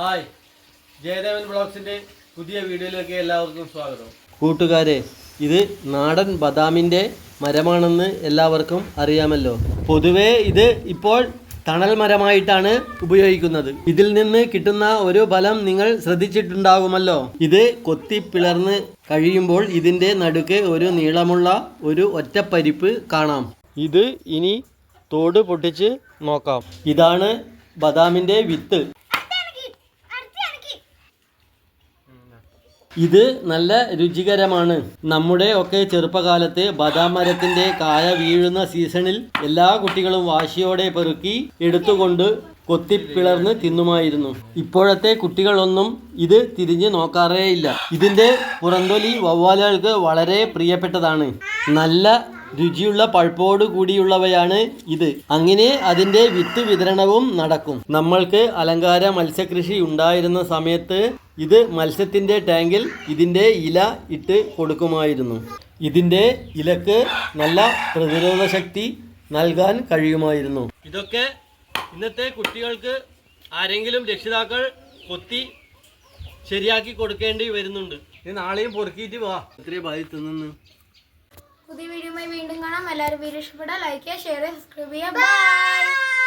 Hi. Jayadevan ബ്ലോഗ്സിന്റെ പുതിയ വീഡിയോയിലേക്ക് എല്ലാവർക്കും സ്വാഗതം. കൂട്ടുകാരെ ഇത് നാടൻ ബദാമിന്റെ മരമാണെന്ന് എല്ലാവർക്കും അറിയാമല്ലോ. പൊതുവേ ഇത് ഇപ്പോൾ തണൽ മരമായിട്ടാണ് ഉപയോഗിക്കുന്നത്. ഇതിൽ നിന്ന് കിട്ടുന്ന ഒരു ഫലം നിങ്ങൾ ശ്രദ്ധിച്ചിട്ടുണ്ടാകുമല്ലോ. ഇത് കൊത്തി പിളർന്ന് കഴിയുമ്പോൾ ഇതിന്റെ നടുക്ക് ഒരു നീളമുള്ള ഒരു ഒറ്റപ്പരിപ്പ് കാണാം. ഇത് ഇനി തോട് പൊട്ടിച്ച് നോക്കാം. ഇതാണ് ബദാമിന്റെ വിത്ത്. ഇത് നല്ല രുചികരമാണ്. നമ്മുടെ ഒക്കെ ചെറുപ്പകാലത്ത് ബദാം മരത്തിന്റെ കായ വീഴുന്ന സീസണിൽ എല്ലാ കുട്ടികളും വാശിയോടെ പെറുക്കി എടുത്തുകൊണ്ട് കൊത്തിപ്പിളർന്ന് തിന്നുമായിരുന്നു. ഇപ്പോഴത്തെ കുട്ടികളൊന്നും ഇത് തിരിഞ്ഞു നോക്കാറേയില്ല. ഇതിന്റെ പുറന്തൊലി വവ്വാലുകൾക്ക് വളരെ പ്രിയപ്പെട്ടതാണ്. നല്ല രുചിയുള്ള പഴുപ്പോട് കൂടിയുള്ളവയാണ് ഇത്. അങ്ങനെ അതിന്റെ വിത്ത് വിതരണവും നടക്കും. നമ്മൾക്ക് അലങ്കാര മത്സ്യകൃഷി ഉണ്ടായിരുന്ന സമയത്ത് ഇത് മത്സ്യത്തിന്റെ ടാങ്കിൽ ഇതിന്റെ ഇല ഇട്ട് കൊടുക്കുമായിരുന്നു. ഇതിന്റെ ഇലക്ക് നല്ല പ്രതിരോധ ശക്തി നൽകാൻ കഴിയുമായിരുന്നു. ഇതൊക്കെ ഇന്നത്തെ കുട്ടികൾക്ക് ആരെങ്കിലും രക്ഷിതാക്കൾ കൊത്തി ശരിയാക്കി കൊടുക്കേണ്ടി വരുന്നുണ്ട്. നീ നാളെയും പൊറുക്കിയിട്ട് വാ. ഇത്രയും ബാധിത്തുന്നു നിന്ന് പുതിയ വീഡിയോയുമായി വീണ്ടും കാണാം. എല്ലാവരും വീഡിയോ ഇഷ്ടപ്പെട്ടാൽ ലൈക്ക് ചെയ്യുക ഷെയർ ചെയ്യുക സബ്സ്ക്രൈബ് ചെയ്യുക. ബൈ